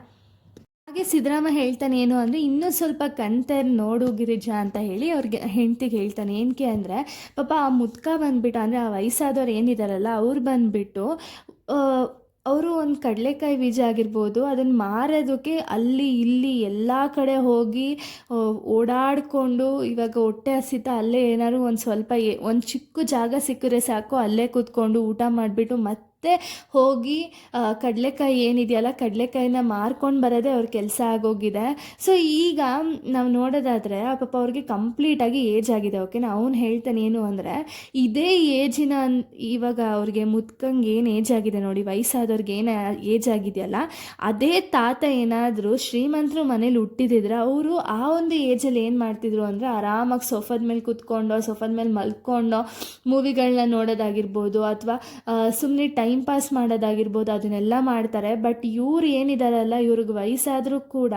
ಹಾಗೆ ಸಿದ್ದರಾಮ ಹೇಳ್ತಾನೆ ಏನು ಅಂದರೆ, ಇನ್ನೂ ಸ್ವಲ್ಪ ಕಂತರ್ ನೋಡು ಗಿರಿಜಾ ಅಂತ ಹೇಳಿ ಅವ್ರಿಗೆ ಹೆಂಡ್ತಿಗೆ ಹೇಳ್ತಾನೆ. ಏನಕ್ಕೆ ಅಂದರೆ, ಪಾಪ ಆ ಮುದ್ಕ ಬಂದುಬಿಟ್ಟು, ಅಂದರೆ ಆ ವಯಸ್ಸಾದವ್ರು ಏನಿದಾರಲ್ಲ, ಅವ್ರು ಬಂದುಬಿಟ್ಟು ಅವರು ಒಂದು ಕಡಲೆಕಾಯಿ ಬೀಜ ಆಗಿರ್ಬೋದು ಅದನ್ನು ಮಾರೋದಕ್ಕೆ ಅಲ್ಲಿ, ಇಲ್ಲಿ ಎಲ್ಲ ಕಡೆ ಹೋಗಿ ಓಡಾಡಿಕೊಂಡು, ಇವಾಗ ಹೊಟ್ಟೆ ಹಸಿತ ಅಲ್ಲೇ ಏನಾದ್ರು ಒಂದು ಸ್ವಲ್ಪ ಒಂದು ಚಿಕ್ಕ ಜಾಗ ಸಿಕ್ಕರೆ ಸಾಕು, ಅಲ್ಲೇ ಕೂತ್ಕೊಂಡು ಊಟ ಮಾಡಿಬಿಟ್ಟು ಮತ್ತೆ ಹೋಗಿ ಕಡಲೆಕಾಯಿ ಏನಿದೆಯಲ್ಲ, ಕಡಲೆಕಾಯಿನ ಮಾರ್ಕೊಂಡು ಬರೋದೇ ಅವ್ರ ಕೆಲಸ ಆಗೋಗಿದೆ. ಸೊ ಈಗ ನಾವು ನೋಡೋದಾದರೆ ಪಾಪ ಅವ್ರಿಗೆ ಕಂಪ್ಲೀಟಾಗಿ ಏಜ್ ಆಗಿದೆ ಓಕೆನಾ ಅವ್ನು ಹೇಳ್ತಾನೆ ಏನು ಅಂದರೆ, ಇದೇ ಏಜಿನ ಇವಾಗ ಅವ್ರಿಗೆ ಮುತ್ಕಂಗೆ ಏನು ಏಜ್ ಆಗಿದೆ ನೋಡಿ, ವಯಸ್ಸಾದವ್ರಿಗೆ ಏನು ಏಜ್ ಆಗಿದೆಯಲ್ಲ, ಅದೇ ತಾತ ಏನಾದರೂ ಶ್ರೀಮಂತರು ಮನೇಲಿ ಹುಟ್ಟಿದಿದ್ರೆ ಅವರು ಆ ಒಂದು ಏಜಲ್ಲಿ ಏನು ಮಾಡ್ತಿದ್ರು ಅಂದರೆ, ಆರಾಮಾಗಿ ಸೋಫಾದ ಮೇಲೆ ಕೂತ್ಕೊಂಡು, ಸೋಫಾದ ಮೇಲೆ ಮಲ್ಕೊಂಡು ಮೂವಿಗಳನ್ನ ನೋಡೋದಾಗಿರ್ಬೋದು, ಅಥವಾ ಸುಮ್ಮನೆ ಟೈಮ್ ಟೈಮ್ ಪಾಸ್ ಮಾಡೋದಾಗಿರ್ಬೋದು, ಅದನ್ನೆಲ್ಲ ಮಾಡ್ತಾರೆ. ಬಟ್ ಇವ್ರು ಏನಿದಾರಲ್ಲ, ಇವ್ರಿಗೆ ವಯಸ್ಸಾದರೂ ಕೂಡ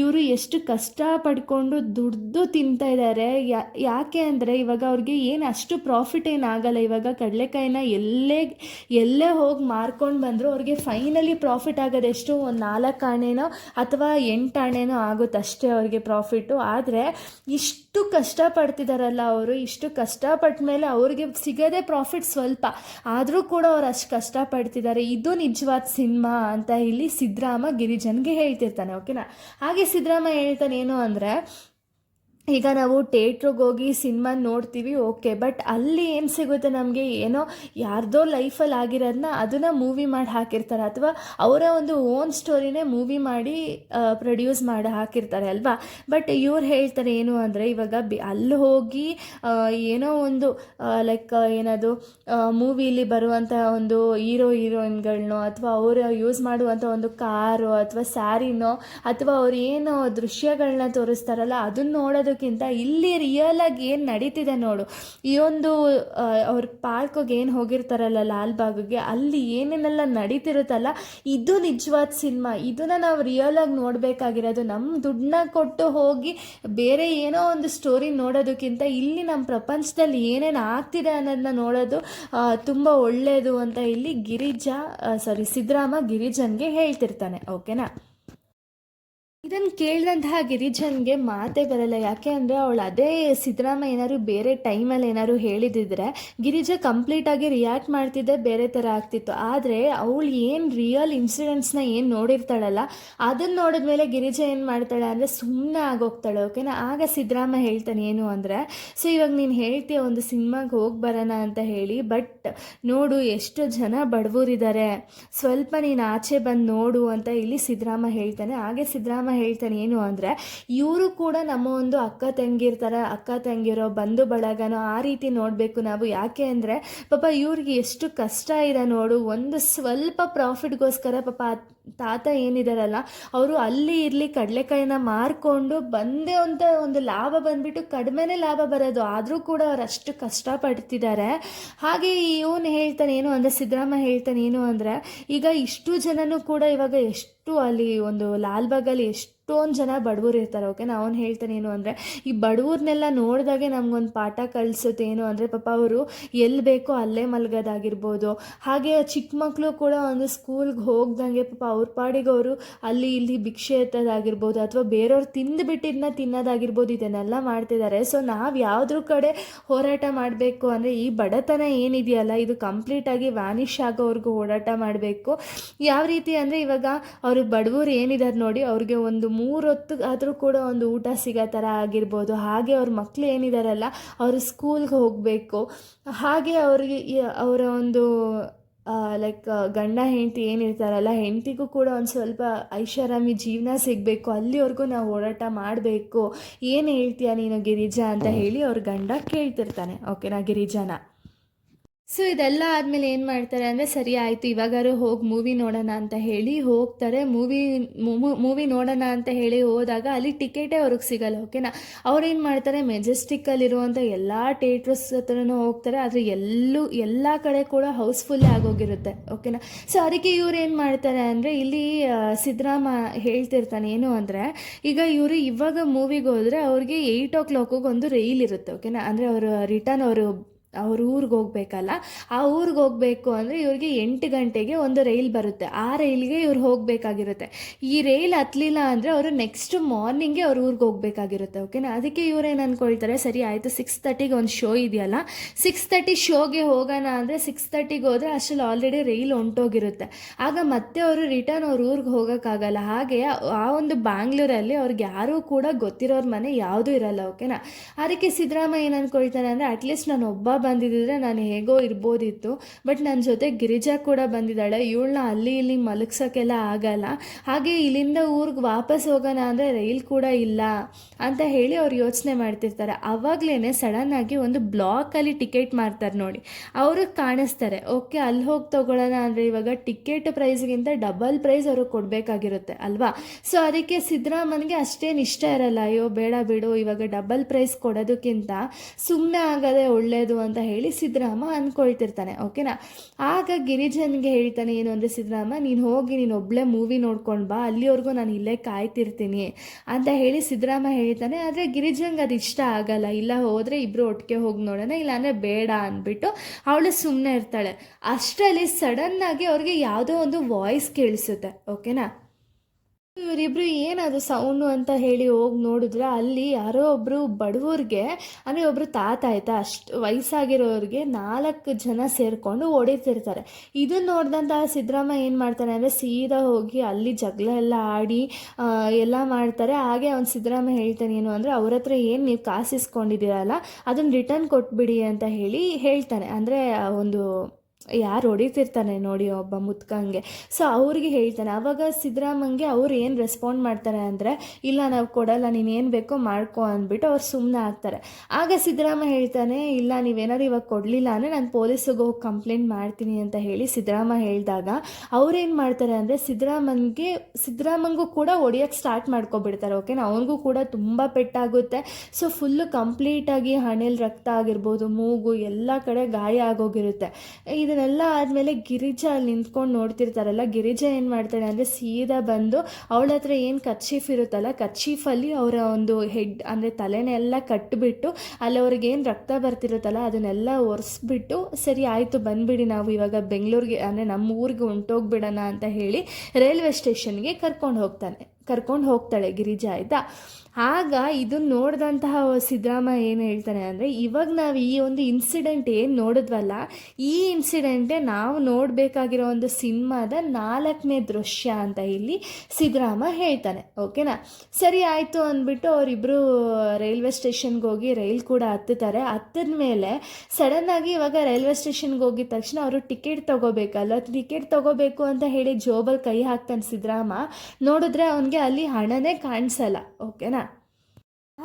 ಇವರು ಎಷ್ಟು ಕಷ್ಟ ಪಡ್ಕೊಂಡು ದುಡ್ದು ತಿಂತಾ ಇದ್ದಾರೆ ಯಾಕೆ ಅಂದರೆ ಇವಾಗ ಅವ್ರಿಗೆ ಏನು ಅಷ್ಟು ಪ್ರಾಫಿಟ್ ಏನಾಗಲ್ಲ ಇವಾಗ ಕಡಲೆಕಾಯಿನ ಎಲ್ಲೇ ಎಲ್ಲೇ ಹೋಗಿ ಮಾರ್ಕೊಂಡು ಬಂದರೂ ಅವ್ರಿಗೆ ಫೈನಲಿ ಪ್ರಾಫಿಟ್ ಆಗೋದೆಷ್ಟು ಒಂದು ನಾಲ್ಕು ಆಣೆನೋ ಅಥವಾ ಎಂಟು ಆಣೆನೋ ಆಗುತ್ತೆ ಅಷ್ಟೇ ಅವ್ರಿಗೆ ಪ್ರಾಫಿಟ್ಟು ಆದರೆ ಇಷ್ಟು ಕಷ್ಟಪಡ್ತಿದಾರಲ್ಲ ಅವರು, ಇಷ್ಟು ಕಷ್ಟಪಟ್ಟ ಮೇಲೆ ಅವ್ರಿಗೆ ಸಿಗೋದೇ ಪ್ರಾಫಿಟ್ ಸ್ವಲ್ಪ. ಆದರೂ ಕೂಡ ಅವ್ರು ಅಷ್ಟು ಕಷ್ಟಪಡ್ತಿದ್ದಾರೆ. ಇದು ನಿಜವಾದ ಸಿನಿಮಾ ಅಂತ ಇಲ್ಲಿ ಸಿದ್ದರಾಮ ಗಿರಿಜನ್ಗೆ ಹೇಳ್ತಿರ್ತಾನೆ ಓಕೆನಾ ಹಾಗೆ ಸಿದ್ದರಾಮ ಹೇಳ್ತಾನೆ ಏನು ಅಂದರೆ ಈಗ ನಾವು ಥಿಯೇಟ್ರಿಗೆ ಹೋಗಿ ಸಿನಿಮಾ ನೋಡ್ತೀವಿ, ಓಕೆ. ಬಟ್ ಅಲ್ಲಿ ಏನು ಸಿಗುತ್ತೆ ನಮಗೆ? ಏನೋ ಯಾರ್ದೋ ಲೈಫಲ್ಲಿ ಆಗಿರೋದನ್ನ ಅದನ್ನು ಮೂವಿ ಮಾಡಿ ಹಾಕಿರ್ತಾರೆ. ಅಥವಾ ಅವರ ಒಂದು ಓನ್ ಸ್ಟೋರಿನೇ ಮೂವಿ ಮಾಡಿ ಪ್ರೊಡ್ಯೂಸ್ ಮಾಡಿ ಹಾಕಿರ್ತಾರೆ ಅಲ್ವಾ? ಬಟ್ ಇವ್ರು ಹೇಳ್ತಾರೆ ಏನು ಅಂದರೆ, ಇವಾಗ ಬಿ, ಅಲ್ಲಿ ಹೋಗಿ ಏನೋ ಒಂದು ಲೈಕ್ ಏನದು ಮೂವಿಲಿ ಬರುವಂಥ ಒಂದು ಹೀರೋ, ಹೀರೋಯಿನ್ಗಳನ್ನೋ, ಅಥವಾ ಅವರು ಯೂಸ್ ಮಾಡುವಂಥ ಒಂದು ಕಾರು, ಅಥವಾ ಸ್ಯಾರಿನೋ, ಅಥವಾ ಅವ್ರು ಏನೋ ದೃಶ್ಯಗಳನ್ನ ತೋರಿಸ್ತಾರಲ್ಲ, ಅದನ್ನ ನೋಡೋದಕ್ಕೆ ಅನ್ನೋದಕ್ಕಿಂತ ಇಲ್ಲಿ ರಿಯಲಾಗಿ ಏನು ನಡೀತಿದೆ ನೋಡು. ಈ ಒಂದು ಅವ್ರ ಪಾರ್ಕಿಗೆ ಏನು ಹೋಗಿರ್ತಾರಲ್ಲ ಲಾಲ್ಬಾಗ್ಗೆ ಅಲ್ಲಿ ಏನೇನೆಲ್ಲ ನಡೀತಿರುತ್ತಲ್ಲ, ಇದು ನಿಜವಾದ ಸಿನಿಮಾ. ಇದನ್ನ ನಾವು ರಿಯಲಾಗಿ ನೋಡಬೇಕಾಗಿರೋದು ನಮ್ಮ ದುಡ್ಡನ್ನ ಕೊಟ್ಟು ಹೋಗಿ ಬೇರೆ ಏನೋ ಒಂದು ಸ್ಟೋರಿ ನೋಡೋದಕ್ಕಿಂತ ಇಲ್ಲಿ ನಮ್ಮ ಪ್ರಪಂಚದಲ್ಲಿ ಏನೇನು ಆಗ್ತಿದೆ ಅನ್ನೋದನ್ನ ನೋಡೋದು ತುಂಬ ಒಳ್ಳೆಯದು ಅಂತ ಇಲ್ಲಿ ಗಿರಿಜಾ ಸಾರಿ ಸಿದ್ದರಾಮ ಗಿರಿಜನ್ಗೆ ಹೇಳ್ತಿರ್ತಾನೆ. ಓಕೆನಾ ಇದನ್ನು ಕೇಳಿದಂತಹ ಗಿರಿಜನ್ಗೆ ಮಾತೇ ಬರಲ್ಲ. ಯಾಕೆ ಅಂದರೆ ಅವಳು ಅದೇ ಸಿದ್ದರಾಮಯ್ಯ ಏನಾದ್ರು ಬೇರೆ ಟೈಮಲ್ಲಿ ಏನಾದ್ರು ಹೇಳಿದಿದ್ರೆ ಗಿರಿಜಾ ಕಂಪ್ಲೀಟಾಗಿ ರಿಯಾಕ್ಟ್ ಮಾಡ್ತಿದ್ದೆ ಬೇರೆ ಥರ ಆಗ್ತಿತ್ತು. ಆದರೆ ಅವಳು ಏನು ರಿಯಲ್ ಇನ್ಸಿಡೆಂಟ್ಸ್ನ ಏನು ನೋಡಿರ್ತಾಳಲ್ಲ ಅದನ್ನು ನೋಡಿದ್ಮೇಲೆ ಗಿರಿಜ ಏನು ಮಾಡ್ತಾಳೆ ಅಂದರೆ ಸುಮ್ಮನೆ ಆಗೋಗ್ತಾಳೆ ಓಕೆನಾ ಆಗ ಸಿದ್ದರಾಮ ಹೇಳ್ತಾನೆ ಏನು ಅಂದರೆ ಸೊ ಇವಾಗ ನೀನು ಹೇಳ್ತೀಯ ಒಂದು ಸಿನಿಮಾಗೆ ಹೋಗಿ ಬರೋಣ ಅಂತ ಹೇಳಿ ಬಟ್ ನೋಡು ಎಷ್ಟು ಜನ ಬಡವರಿದ್ದಾರೆ ಸ್ವಲ್ಪ ನೀನು ಆಚೆ ಬಂದು ನೋಡು ಅಂತ ಇಲ್ಲಿ ಸಿದ್ದರಾಮ ಹೇಳ್ತಾನೆ. ಹಾಗೆ ಹೇಳ್ತಾನೆ, ಏನು ಅಂದರೆ, ಇವರು ಕೂಡ ನಮ್ಮ ಒಂದು ಅಕ್ಕ ತಂಗಿರ್ತಾರ, ಅಕ್ಕ ತಂಗಿರೋ ಬಂಧು ಬಳಗನೋ ಆ ರೀತಿ ನೋಡಬೇಕು ನಾವು. ಯಾಕೆ ಅಂದರೆ, ಪಾಪ ಇವ್ರಿಗೆ ಎಷ್ಟು ಕಷ್ಟ ಇದೆ ನೋಡು, ಒಂದು ಸ್ವಲ್ಪ ಪ್ರಾಫಿಟ್ಗೋಸ್ಕರ ಪಾಪ ತಾತ ಏನಿದಾರಲ್ಲ, ಅವರು ಅಲ್ಲಿ ಇರಲಿ ಕಡಲೆಕಾಯಿನ ಮಾರ್ಕೊಂಡು ಬಂದೇ ಅಂತ ಒಂದು ಲಾಭ ಬಂದ್ಬಿಟ್ಟು ಕಡಿಮೆನೇ ಲಾಭ ಬರೋದು. ಆದರೂ ಕೂಡ ಅವ್ರು ಅಷ್ಟು ಕಷ್ಟಪಡ್ತಿದ್ದಾರೆ ಹಾಗೆ ಇವನು ಹೇಳ್ತಾನೆ, ಏನು ಅಂದರೆ ಸಿದ್ದರಾಮ ಹೇಳ್ತಾನೆ, ಏನು ಅಂದರೆ, ಈಗ ಇಷ್ಟು ಜನನೂ ಕೂಡ ಇವಾಗ ಎಷ್ಟು ಅಲ್ಲಿ ಒಂದು ಲಾಲ್ಬಾಗಲ್ಲಿ ಎಷ್ಟು ಎಷ್ಟೊಂದು ಜನ ಬಡವರು ಇರ್ತಾರೆ ಓಕೆನಾ ಅವ್ನು ಹೇಳ್ತಾನೆ ಏನು ಅಂದರೆ, ಈ ಬಡವ್ರನ್ನೆಲ್ಲ ನೋಡಿದಾಗೆ ನಮಗೊಂದು ಪಾಠ ಕಲಿಸುತ್ತೆ ಏನು ಅಂದರೆ, ಪಾಪ ಅವರು ಎಲ್ಲಿ ಬೇಕೋ ಅಲ್ಲೇ ಮಲಗೋದಾಗಿರ್ಬೋದು. ಹಾಗೆ ಚಿಕ್ಕ ಮಕ್ಕಳು ಕೂಡ ಒಂದು ಸ್ಕೂಲ್ಗೆ ಹೋಗ್ದಂಗೆ ಪಾಪ ಅವ್ರ ಪಾಡಿಗೆ ಅವರು ಅಲ್ಲಿ ಇಲ್ಲಿ ಭಿಕ್ಷೆ ಎತ್ತೋದಾಗಿರ್ಬೋದು, ಅಥವಾ ಬೇರೆಯವ್ರು ತಿಂದು ಬಿಟ್ಟಿದ್ದನ್ನ ತಿನ್ನೋದಾಗಿರ್ಬೋದು, ಇದನ್ನೆಲ್ಲ ಮಾಡ್ತಿದ್ದಾರೆ ಸೊ ನಾವು ಯಾವುದ್ರ ಕಡೆ ಹೋರಾಟ ಮಾಡಬೇಕು ಅಂದರೆ, ಈ ಬಡತನ ಏನಿದೆಯಲ್ಲ, ಇದು ಕಂಪ್ಲೀಟಾಗಿ ವ್ಯಾನಿಷ್ ಆಗೋವರೆಗೂ ಓಡಾಟ ಮಾಡಬೇಕು. ಯಾವ ರೀತಿ ಅಂದರೆ, ಇವಾಗ ಅವರು ಬಡವರು ಏನಿದ್ದಾರೆ ನೋಡಿ, ಅವ್ರಿಗೆ ಒಂದು ಮೂರು ಹೊತ್ತು ಆದರೂ ಕೂಡ ಒಂದು ಊಟ ಸಿಗೋ ಥರ ಆಗಿರ್ಬೋದು. ಹಾಗೆ ಅವ್ರ ಮಕ್ಕಳು ಏನಿದಾರಲ್ಲ ಅವರು ಸ್ಕೂಲ್ಗೆ ಹೋಗಬೇಕು. ಹಾಗೆ ಅವರಿಗೆ ಅವರ ಒಂದು ಲೈಕ್ ಗಂಡ ಹೆಂಡತಿ ಏನಿರ್ತಾರಲ್ಲ ಹೆಂಡತಿಗೂ ಕೂಡ ಒಂದು ಸ್ವಲ್ಪ ಐಷಾರಾಮಿ ಜೀವನ ಸಿಗಬೇಕು. ಅಲ್ಲಿವರೆಗೂ ನಾವು ಓಡಾಟ ಮಾಡಬೇಕು. ಏನು ಹೇಳ್ತೀಯ ನೀನು ಗಿರಿಜಾ ಅಂತ ಹೇಳಿ ಅವ್ರ ಗಂಡ ಕೇಳ್ತಿರ್ತಾನೆ. ಓಕೆನಾ ಗಿರಿಜಾನ? ಸೊ ಇದೆಲ್ಲ ಆದಮೇಲೆ ಏನು ಮಾಡ್ತಾರೆ ಅಂದರೆ, ಸರಿ ಆಯಿತು ಇವಾಗಾರು ಹೋಗಿ ಮೂವಿ ನೋಡೋಣ ಅಂತ ಹೇಳಿ ಹೋಗ್ತಾರೆ. ಮೂವಿ ಮೂವಿ ನೋಡೋಣ ಅಂತ ಹೇಳಿ ಹೋದಾಗ ಅಲ್ಲಿ ಟಿಕೆಟೇ ಅವ್ರಿಗೆ ಸಿಗಲ್ಲ ಓಕೆನಾ ಅವ್ರೇನು ಮಾಡ್ತಾರೆ ಮೆಜೆಸ್ಟಿಕ್ಕಲ್ಲಿರುವಂಥ ಎಲ್ಲ ಥಿಯೇಟ್ರಸ್ ಹತ್ರನೂ ಹೋಗ್ತಾರೆ. ಆದರೆ ಎಲ್ಲೂ, ಎಲ್ಲ ಕಡೆ ಕೂಡ ಹೌಸ್ಫುಲ್ಲೇ ಆಗೋಗಿರುತ್ತೆ ಓಕೆನಾ ಸೊ ಅದಕ್ಕೆ ಇವ್ರು ಏನು ಮಾಡ್ತಾರೆ ಅಂದರೆ, ಇಲ್ಲಿ ಸಿದ್ದರಾಮ ಹೇಳ್ತಿರ್ತಾನೆ, ಏನು ಅಂದರೆ, ಈಗ ಇವರು ಇವಾಗ ಮೂವಿಗೆ ಹೋದರೆ ಅವ್ರಿಗೆ ಏಯ್ಟ್ ಓ ಕ್ಲಾಕಿಗೆ ಒಂದು ರೈಲ್ ಇರುತ್ತೆ ಓಕೆನಾ ಅಂದರೆ ಅವರು ರಿಟರ್ನ್ ಅವರು ಅವ್ರ ಊರಿಗೆ ಹೋಗ್ಬೇಕಲ್ಲ, ಆ ಊರಿಗೆ ಹೋಗಬೇಕು ಅಂದರೆ ಇವ್ರಿಗೆ ಎಂಟು ಗಂಟೆಗೆ ಒಂದು ರೈಲ್ ಬರುತ್ತೆ. ಆ ರೈಲ್ಗೆ ಇವ್ರು ಹೋಗಬೇಕಾಗಿರುತ್ತೆ. ಈ ರೈಲ್ ಹತ್ತಲಿಲ್ಲ ಅಂದರೆ ಅವರು ನೆಕ್ಸ್ಟ್ ಮಾರ್ನಿಂಗೆ ಅವ್ರ ಊರಿಗೆ ಹೋಗಬೇಕಾಗಿರುತ್ತೆ ಓಕೆನಾ ಅದಕ್ಕೆ ಇವ್ರೇನು ಅಂದ್ಕೊಳ್ತಾರೆ ಸರಿ, ಆಯಿತು ಸಿಕ್ಸ್ ತರ್ಟಿಗೆ ಒಂದು ಶೋ ಇದೆಯಲ್ಲ? ಸಿಕ್ಸ್ ತರ್ಟಿ ಶೋಗೆ ಹೋಗೋಣ ಅಂದರೆ ಸಿಕ್ಸ್ ತರ್ಟಿಗೆ ಹೋದರೆ ಅಷ್ಟರಲ್ಲಿ ಆಲ್ರೆಡಿ ರೈಲ್ ಹೊಂಟೋಗಿರುತ್ತೆ. ಆಗ ಮತ್ತೆ ಅವರು ರಿಟರ್ನ್ ಅವ್ರ ಊರಿಗೆ ಹೋಗೋಕ್ಕಾಗಲ್ಲ. ಹಾಗೆ ಆ ಒಂದು ಬ್ಯಾಂಗ್ಳೂರಲ್ಲಿ ಅವ್ರಿಗೆ ಯಾರೂ ಕೂಡ ಗೊತ್ತಿರೋರ ಮನೆ ಯಾವುದೂ ಇರಲ್ಲ ಓಕೆನಾ ಅದಕ್ಕೆ ಸಿದ್ದರಾಮಯ್ಯ ಏನು ಅಂದ್ಕೊಳ್ತಾನೆ ಅಂದರೆ ಅಟ್ಲೀಸ್ಟ್ ನಾನು ಒಬ್ಬ ಬಂದಿದ್ದರೆ ನಾನು ಹೇಗೋ ಇರ್ಬೋದಿತ್ತು. ಬಟ್ ನನ್ನ ಜೊತೆ ಗಿರಿಜಾ ಕೂಡ ಬಂದಿದ್ದಾಳೆ. ಇವಳನ್ನ ಅಲ್ಲಿ ಇಲ್ಲಿ ಮಲಗ್ಸೋಕ್ಕೆಲ್ಲ ಆಗಲ್ಲ. ಹಾಗೆ ಇಲ್ಲಿಂದ ಊರಿಗೆ ವಾಪಸ್ ಹೋಗೋಣ ಅಂದರೆ ರೈಲ್ ಕೂಡ ಇಲ್ಲ ಅಂತ ಹೇಳಿ ಅವ್ರು ಯೋಚನೆ ಮಾಡ್ತಿರ್ತಾರೆ. ಆವಾಗಲೇ ಸಡನ್ನಾಗಿ ಒಂದು ಬ್ಲಾಕಲ್ಲಿ ಟಿಕೆಟ್ ಮಾಡ್ತಾರೆ ನೋಡಿ. ಅವರು ಕಾಣಿಸ್ತಾರೆ. ಓಕೆ, ಅಲ್ಲಿ ಹೋಗಿ ತಗೊಳ್ಳೋಣ ಅಂದರೆ ಇವಾಗ ಟಿಕೆಟ್ ಪ್ರೈಸ್ಗಿಂತ ಡಬಲ್ ಪ್ರೈಸ್ ಅವ್ರಿಗೆ ಕೊಡಬೇಕಾಗಿರುತ್ತೆ ಅಲ್ವಾ? ಸೊ ಅದಕ್ಕೆ ಸಿದ್ದರಾಮನ್ಗೆ ಅಷ್ಟೇನು ಇಷ್ಟ ಇರಲ್ಲ. ಅಯ್ಯೋ, ಬೇಡ ಬಿಡು, ಇವಾಗ ಡಬಲ್ ಪ್ರೈಸ್ ಕೊಡೋದಕ್ಕಿಂತ ಸುಮ್ಮನೆ ಆಗೋದೇ ಒಳ್ಳೆಯದು ಹೇಳಿ ಸಿದ್ದರಾಮ ಅಂದ್ಕೊಳ್ತಿರ್ತಾನೆ ಓಕೆನಾ ಆಗ ಗಿರಿಜನ್ಗೆ ಹೇಳ್ತಾನೆ, ಏನು ಅಂದರೆ, ಸಿದ್ದರಾಮ, ನೀನು ಹೋಗಿ, ನೀನು ಒಬ್ಬಳೇ ಮೂವಿ ನೋಡ್ಕೊಂಡು ಬಾ, ಅಲ್ಲಿವರೆಗೂ ನಾನು ಇಲ್ಲೇ ಕಾಯ್ತಿರ್ತೀನಿ ಅಂತ ಹೇಳಿ ಸಿದ್ದರಾಮ ಹೇಳ್ತಾನೆ. ಆದರೆ ಗಿರಿಜನ್ಗೆ ಅದು ಇಷ್ಟ ಆಗಲ್ಲ. ಇಲ್ಲ, ಹೋದರೆ ಇಬ್ಬರು ಒಟ್ಟಿಗೆ ಹೋಗಿ ನೋಡೋಣ ಇಲ್ಲಾಂದರೆ ಬೇಡ ಅಂದ್ಬಿಟ್ಟು ಅವಳು ಸುಮ್ಮನೆ ಇರ್ತಾಳೆ. ಅಷ್ಟರಲ್ಲಿ ಸಡನ್ನಾಗಿ ಅವ್ರಿಗೆ ಯಾವುದೋ ಒಂದು ವಾಯ್ಸ್ ಕೇಳಿಸುತ್ತೆ ಓಕೆನಾ ಇವರಿಬ್ರು ಏನದು ಸೌಂಡು ಅಂತ ಹೇಳಿ ಹೋಗಿ ನೋಡಿದ್ರೆ ಅಲ್ಲಿ ಯಾರೋ ಒಬ್ಬರು ಬಡವ್ರಿಗೆ, ಅಂದರೆ ಒಬ್ಬರು ತಾತ ಆಯ್ತಾ, ಅಷ್ಟು ವಯಸ್ಸಾಗಿರೋರಿಗೆ ನಾಲ್ಕು ಜನ ಸೇರಿಕೊಂಡು ಹೊಡಿತಿರ್ತಾರೆ ಇದನ್ನ ನೋಡಿದಂತಹ ಸಿದ್ದರಾಮ ಏನು ಮಾಡ್ತಾನೆ ಅಂದರೆ ಸೀದಾ ಹೋಗಿ ಅಲ್ಲಿ ಜಗಳ ಎಲ್ಲ ಆಡಿ ಎಲ್ಲ ಮಾಡ್ತಾರೆ. ಹಾಗೆ ಅವ್ನು ಸಿದ್ದರಾಮ ಹೇಳ್ತಾನೆ ಏನು ಅಂದರೆ, ಅವ್ರ ಹತ್ರ ಏನು ನೀವು ಕಾಸಿಸ್ಕೊಂಡಿದ್ದೀರಲ್ಲ ಅದನ್ನು ರಿಟರ್ನ್ ಕೊಟ್ಬಿಡಿ ಅಂತ ಹೇಳಿ ಹೇಳ್ತಾನೆ. ಅಂದರೆ ಒಂದು ಯಾರು ಹೊಡಿತಿರ್ತಾನೆ ನೋಡಿ ಒಬ್ಬ ಮುತ್ಕಂಗೆ. ಸೊ ಅವ್ರಿಗೆ ಹೇಳ್ತಾನೆ. ಆವಾಗ ಸಿದ್ದರಾಮಂಗೆ ಅವ್ರು ಏನು ರೆಸ್ಪಾಂಡ್ ಮಾಡ್ತಾರೆ ಅಂದರೆ, ಇಲ್ಲ, ನಾವು ಕೊಡಲ್ಲ, ನೀನು ಏನು ಬೇಕೋ ಮಾಡ್ಕೊ ಅಂದ್ಬಿಟ್ಟು ಅವ್ರು ಸುಮ್ಮನೆ ಆಗ್ತಾರೆ. ಆಗ ಸಿದ್ದರಾಮ ಹೇಳ್ತಾನೆ, ಇಲ್ಲ, ನೀವೇನಾದ್ರು ಇವಾಗ ಕೊಡಲಿಲ್ಲ ಅಂದರೆ ನಾನು ಪೊಲೀಸಿಗೆ ಹೋಗಿ ಕಂಪ್ಲೇಂಟ್ ಮಾಡ್ತೀನಿ ಅಂತ ಹೇಳಿ ಸಿದ್ದರಾಮ ಹೇಳಿದಾಗ ಅವ್ರೇನು ಮಾಡ್ತಾರೆ ಅಂದರೆ ಸಿದ್ದರಾಮನ್ಗೆ ಸಿದ್ದರಾಮಂಗೂ ಕೂಡ ಹೊಡಿಯೋಕ್ಕೆ ಸ್ಟಾರ್ಟ್ ಮಾಡ್ಕೊಬಿಡ್ತಾರೆ ಓಕೆನಾ ಅವನಿಗೂ ಕೂಡ ತುಂಬ ಪೆಟ್ಟಾಗುತ್ತೆ. ಸೊ ಫುಲ್ಲು ಕಂಪ್ಲೀಟಾಗಿ ಹಣೆಯಲ್ಲಿ ರಕ್ತ ಆಗಿರ್ಬೋದು, ಮೂಗು, ಎಲ್ಲ ಕಡೆ ಗಾಯ ಆಗೋಗಿರುತ್ತೆ. ಇದನ್ನೆಲ್ಲ ಆದಮೇಲೆ ಗಿರಿಜಾ ಅಲ್ಲಿ ನಿಂತ್ಕೊಂಡು ನೋಡ್ತಿರ್ತಾರಲ್ಲ, ಗಿರಿಜಾ ಏನು ಮಾಡ್ತಾಳೆ ಅಂದರೆ ಸೀದಾ ಬಂದು ಅವಳ ಹತ್ರ ಏನು ಕಚ್ಚೀಫ್ ಇರುತ್ತಲ್ಲ ಕಚ್ಚೀಫಲ್ಲಿ ಅವರ ಒಂದು ಹೆಡ್ ಅಂದರೆ ತಲೆನೆಲ್ಲ ಕಟ್ಟಿಬಿಟ್ಟು ಅಲ್ಲಿ ಅವ್ರಿಗೆ ಏನು ರಕ್ತ ಬರ್ತಿರುತ್ತಲ್ಲ ಅದನ್ನೆಲ್ಲ ಒರೆಸ್ಬಿಟ್ಟು ಸರಿ ಆಯಿತು ಬಂದ್ಬಿಡಿ ನಾವು ಇವಾಗ ಬೆಂಗಳೂರಿಗೆ ಅಂದರೆ ನಮ್ಮ ಊರಿಗೆ ಹೊಂಟೋಗ್ಬಿಡೋಣ ಅಂತ ಹೇಳಿ ರೈಲ್ವೆ ಸ್ಟೇಷನ್ಗೆ ಕರ್ಕೊಂಡು ಹೋಗ್ತಾನೆ, ಕರ್ಕೊಂಡು ಹೋಗ್ತಾಳೆ ಗಿರಿಜಾ ಆಯಿತಾ. ಆಗ ಇದು ನೋಡಿದಂತಹ ಸಿದ್ದರಾಮ ಏನು ಹೇಳ್ತಾನೆ ಅಂದರೆ, ಇವಾಗ ನಾವು ಈ ಒಂದು ಇನ್ಸಿಡೆಂಟ್ ಏನು ನೋಡಿದ್ವಲ್ಲ, ಈ ಇನ್ಸಿಡೆಂಟೇ ನಾವು ನೋಡಬೇಕಾಗಿರೋ ಒಂದು ಸಿನಿಮಾದ ನಾಲ್ಕನೇ ದೃಶ್ಯ ಅಂತ ಇಲ್ಲಿ ಸಿದ್ದರಾಮ ಹೇಳ್ತಾನೆ, ಓಕೆನಾ? ಸರಿ ಆಯಿತು ಅಂದ್ಬಿಟ್ಟು ಅವರಿಬ್ಬರು ರೈಲ್ವೆ ಸ್ಟೇಷನ್ಗೆ ಹೋಗಿ ರೈಲ್ ಕೂಡ ಹತ್ತುತ್ತಾರೆ. ಹತ್ತಿದ ಮೇಲೆ ಸಡನ್ನಾಗಿ ಇವಾಗ ರೈಲ್ವೆ ಸ್ಟೇಷನ್ಗೆ ಹೋಗಿದ ತಕ್ಷಣ ಅವರು ಟಿಕೆಟ್ ತೊಗೋಬೇಕಲ್ಲ ಟಿಕೆಟ್ ತೊಗೋಬೇಕು ಅಂತ ಹೇಳಿ ಜೋಬಲ್ಲಿ ಕೈ ಹಾಕ್ತಾನೆ ಸಿದ್ದರಾಮ. ನೋಡಿದ್ರೆ ಅವನಿಗೆ ಅಲ್ಲಿ ಹಣನೇ ಕಾಣಿಸಲ್ಲ, ಓಕೆನಾ?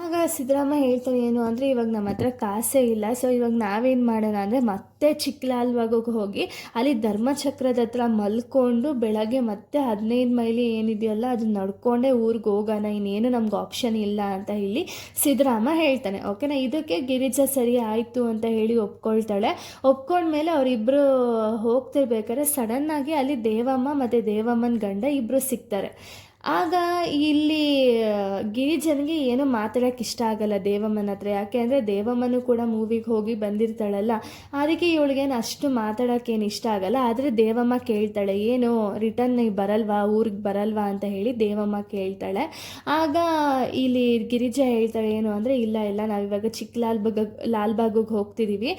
ಆಗ ಸಿದ್ದರಾಮ ಹೇಳ್ತಾರೆ ಏನು ಅಂದರೆ ಇವಾಗ ನಮ್ಮ ಹತ್ರ ಕಾಸೇ ಇಲ್ಲ ಸೊ ಇವಾಗ ನಾವೇನು ಮಾಡೋಣ ಅಂದರೆ ಮತ್ತೆ ಚಿಕ್ಕಲಾಲ್ವಾಗೋಗಿ ಹೋಗಿ ಅಲ್ಲಿ ಧರ್ಮಚಕ್ರದ ಹತ್ರ ಮಲ್ಕೊಂಡು ಬೆಳಗ್ಗೆ ಮತ್ತೆ ಹದಿನೈದು ಮೈಲಿ ಏನಿದೆಯಲ್ಲ ಅದು ನಡ್ಕೊಂಡೇ ಊರಿಗೆ ಹೋಗೋಣ, ಇನ್ನೇನು ನಮ್ಗೆ ಆಪ್ಷನ್ ಇಲ್ಲ ಅಂತ ಹೇಳಿ ಸಿದ್ದರಾಮ ಹೇಳ್ತಾನೆ. ಓಕೆನಾ ಇದಕ್ಕೆ ಗಿರಿಜಾ ಸರಿ ಆಯಿತು ಅಂತ ಹೇಳಿ ಒಪ್ಕೊಳ್ತಾಳೆ. ಒಪ್ಕೊಂಡ್ಮೇಲೆ ಅವರಿಬ್ಬರು ಹೋಗ್ತಿರ್ಬೇಕಾದ್ರೆ ಸಡನ್ನಾಗಿ ಅಲ್ಲಿ ದೇವಮ್ಮ ಮತ್ತು ದೇವಮ್ಮನ ಗಂಡ ಇಬ್ಬರು ಸಿಗ್ತಾರೆ. ಆಗ ಇಲ್ಲಿ ಗಿರಿಜನಿಗೆ ಏನೂ ಮಾತಾಡೋಕ್ಕೆ ಇಷ್ಟ ಆಗಲ್ಲ ದೇವಮ್ಮನ ಹತ್ರ. ಯಾಕೆ ಅಂದರೆ ದೇವಮ್ಮನೂ ಕೂಡ ಮೂವಿಗೆ ಹೋಗಿ ಬಂದಿರ್ತಾಳಲ್ಲ. ಅದಕ್ಕೆ ಇವಳಿಗೇನು ಅಷ್ಟು ಮಾತಾಡೋಕ್ಕೇನು ಇಷ್ಟ ಆಗಲ್ಲ. ಆದರೆ ದೇವಮ್ಮ ಕೇಳ್ತಾಳೆ, ಏನು ರಿಟರ್ನ್ ಬರಲ್ವಾ? ಊರಿಗೆ ಬರಲ್ವಾ? ಅಂತ ಹೇಳಿ ದೇವಮ್ಮ ಕೇಳ್ತಾಳೆ. ಆಗ ಇಲ್ಲಿ ಗಿರಿಜ ಹೇಳ್ತಾಳೆ, ಏನು ಅಂದರೆ ಇಲ್ಲ ಇಲ್ಲ, ನಾವಿವಾಗ ಚಿಕ್ಕ ಲಾಲ್ಬಾಗ್ ಲಾಲ್ಬಾಗಿಗೆ ಹೋಗ್ತಿದ್ದೀವಿ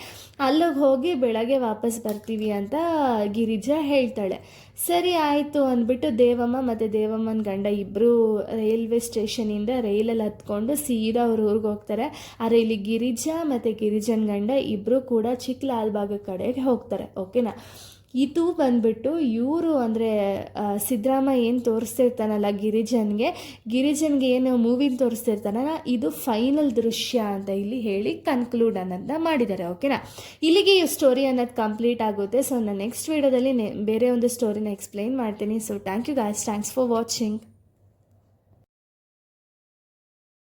ಅಲ್ಲಿಗೆ ಹೋಗಿ ಬೆಳಗ್ಗೆ ವಾಪಸ್ ಬರ್ತೀವಿ ಅಂತ ಗಿರಿಜಾ ಹೇಳ್ತಾಳೆ. ಸರಿ, ಆಯಿತು ಅಂದ್ಬಿಟ್ಟು ದೇವಮ್ಮ ಮತ್ತು ದೇವಮ್ಮನ ಗಂಡ ಇಬ್ಬರು ರೈಲ್ವೆ ಸ್ಟೇಷನಿಂದ ರೈಲಲ್ಲಿ ಹತ್ಕೊಂಡು ಸೀದಾ ಅವ್ರ ಊರಿಗೆ ಹೋಗ್ತಾರೆ. ಆದರೆ ಇಲ್ಲಿ ಗಿರಿಜಾ ಮತ್ತು ಗಿರಿಜನ್ ಗಂಡ ಇಬ್ಬರು ಕೂಡ ಚಿಕ್ಕ ಲಾಲ್ಬಾಗ ಕಡೆಗೆ ಹೋಗ್ತಾರೆ. ಓಕೆನಾ? ಇದು ಬಂದ್ಬಿಟ್ಟು ಇವರು ಅಂದರೆ ಸಿದ್ದರಾಮ ಏನು ತೋರಿಸ್ತಿರ್ತಾನಲ್ಲ ಗಿರಿಜನ್ಗೆ ಗಿರಿಜನ್ಗೆ ಏನು ಮೂವಿನ ತೋರಿಸ್ತಿರ್ತಾನಲ್ಲ, ಇದು ಫೈನಲ್ ದೃಶ್ಯ ಅಂತ ಇಲ್ಲಿ ಹೇಳಿ ಕನ್ಕ್ಲೂಡ್ ಅನ್ನೋದನ್ನ ಮಾಡಿದ್ದಾರೆ ಓಕೆನಾ ಇಲ್ಲಿಗೆ ಈ ಸ್ಟೋರಿ ಅನ್ನೋದು ಕಂಪ್ಲೀಟ್ ಆಗುತ್ತೆ. ಸೊ ನಾನು ನೆಕ್ಸ್ಟ್ ವೀಡಿಯೋದಲ್ಲಿ ಬೇರೆ ಒಂದು ಸ್ಟೋರಿನ ಎಕ್ಸ್ಪ್ಲೈನ್ ಮಾಡ್ತೀನಿ. So thank you guys thanks for watching